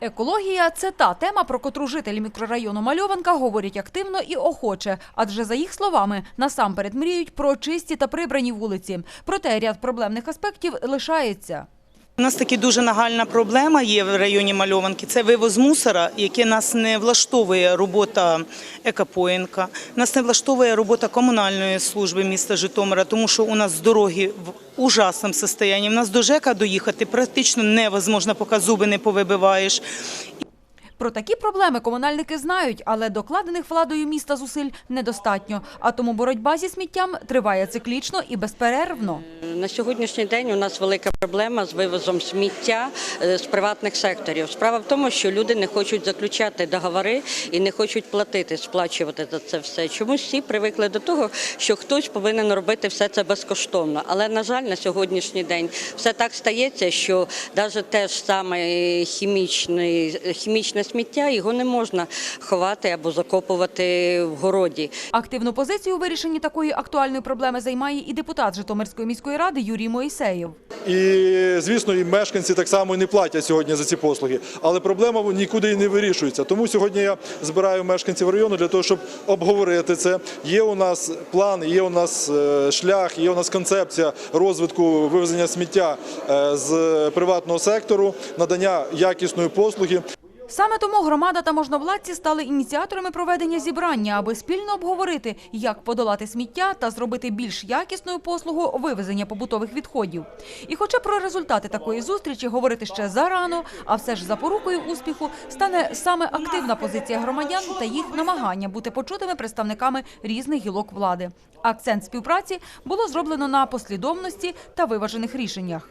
Екологія це та тема, про котру жителі мікрорайону Мальованка говорять активно і охоче. Адже за їх словами, насамперед мріють про чисті та прибрані вулиці. Проте ряд проблемних аспектів лишається. У нас таки дуже нагальна проблема є в районі Мальованки. Це вивоз мусора, яке нас не влаштовує робота екапоїнка, нас не влаштовує робота комунальної служби міста Житомира, тому що у нас дороги в ужасному стані. У нас до ЖЕКа доїхати практично невозможно, поки зуби не повибиваєш. Про такі проблеми комунальники знають, але докладених владою міста зусиль недостатньо. А тому боротьба зі сміттям триває циклічно і безперервно. На сьогоднішній день у нас велика проблема з вивозом сміття е, з приватних секторів. Справа в тому, що люди не хочуть заключати договори і не хочуть платити, сплачувати за це все. Чомусь всі привикли до того, що хтось повинен робити все це безкоштовно. Але на жаль, на сьогоднішній день все так стається, що навіть те ж саме хімічне, хімічне сміття його не можна ховати або закопувати в городі. Активну позицію у вирішенні такої актуальної проблеми займає і депутат Житомирської міської ради Юрій Моїсеєв. І звісно, і мешканці так само і не платять сьогодні за ці послуги. Але проблема нікуди і не вирішується. Тому сьогодні я збираю мешканців району для того, щоб обговорити це. Є у нас план, є у нас е, шлях, є у нас концепція розвитку вивезення сміття е, з приватного сектору, надання якісної послуги. Саме тому громада та можновладці стали ініціаторами проведення зібрання, аби спільно обговорити, як подолати сміття та зробити більш якісною послугу вивезення побутових відходів. І хоча про результати такої зустрічі говорити ще зарано, а все ж запорукою успіху стане саме активна позиція громадян та їх намагання бути почутими представниками різних гілок влади. Акцент співпраці було зроблено на послідовності та виважених рішеннях.